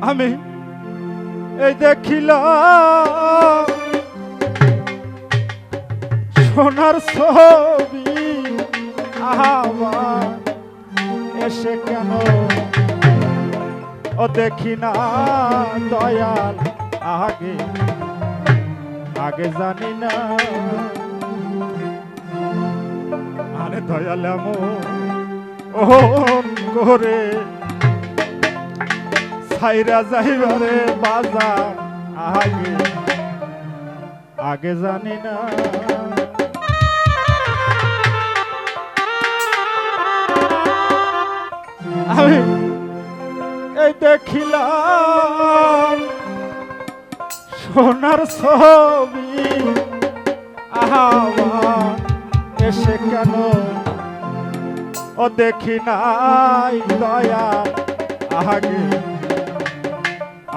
আমি এই দেখিলাম সোনার ছবি আবার এসে কেন? ও দেখি না দয়াল আগে আগে জানি না। আরে দয়াল এমন করে ছাইরা যাইবারে বাজা আগে আগে জানি না। আমি এই দেখিলাম সোনার ছবি আমার এসে কেন? ও দেখি নাই দয়া আগে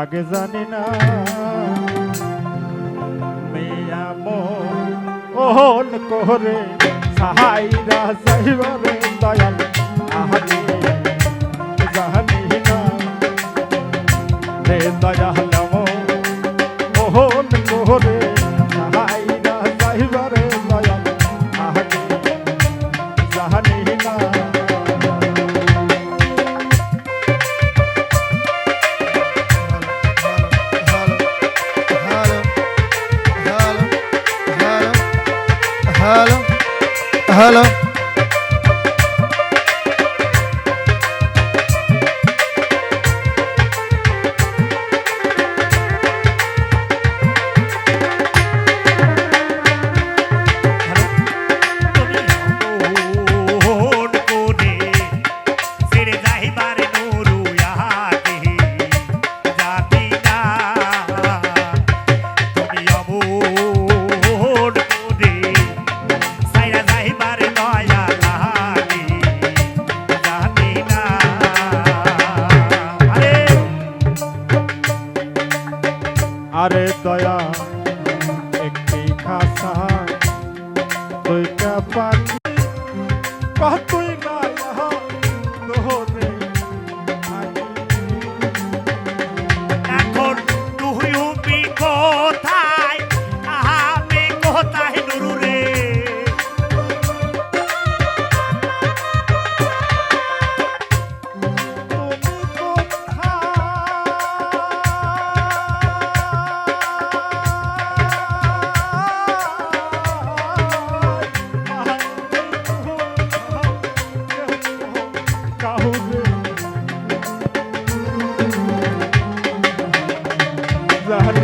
আগে জানি না। মেয়া মোহন করে সাহাইরা সাহিবারে দয়াল, আহারে জানি না। রে দয়াল মোহন করে 对呀 the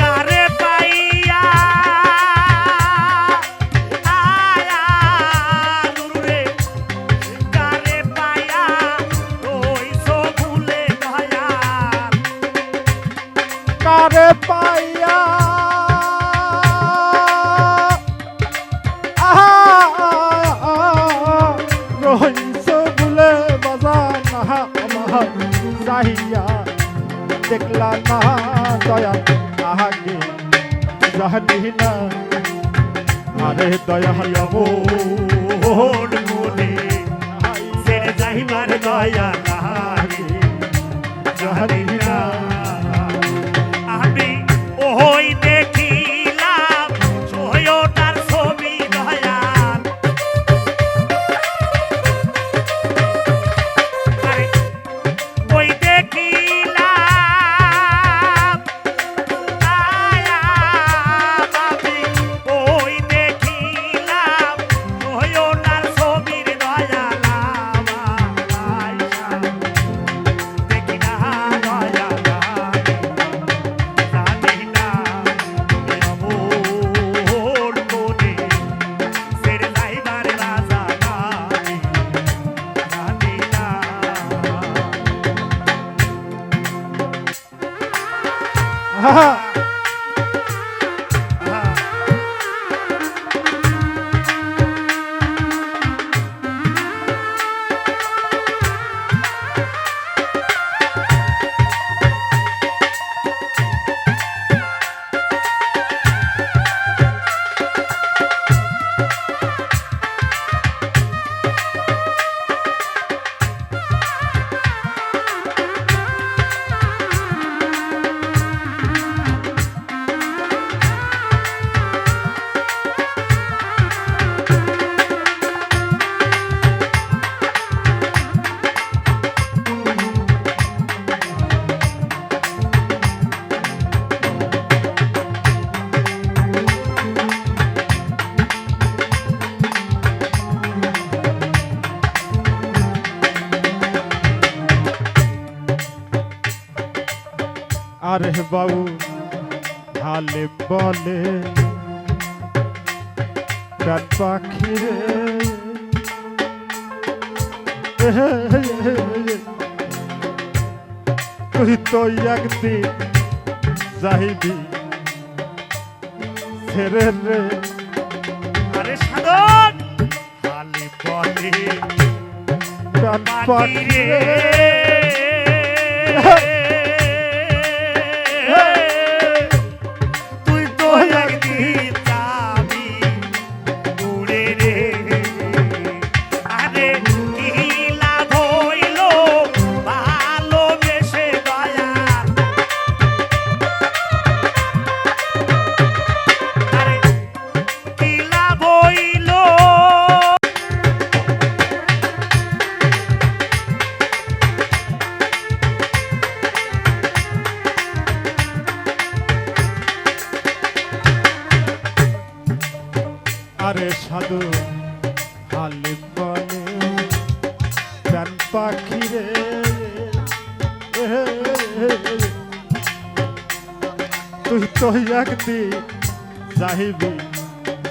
কারে পাইয়া আয়া নুরু রে? কারে পাইয়া ওই সো ভুলে দয়া কারে পাইয়া রইস ভুলে বাজা না আমার চাহিয়া দেখলা না দয়া আগে জানি না? আরে দয়া মোর মনে সেরে যাইবার দয়া না জানি বাবু হালে বলে ডান পাখি রে তুই তো একদিন যাইবি ছেড়ে রে। আরে সাধন হালি বলে পাখি পাখি রে সাধু হালে বলে ডান পাখি রে তুই তো একদিন যাইবি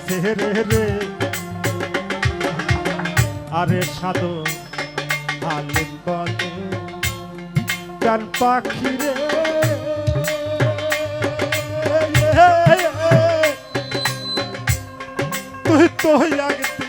সেরে রে। আরে সাধু হালে বলে ডান পাখি রে তো লাগতে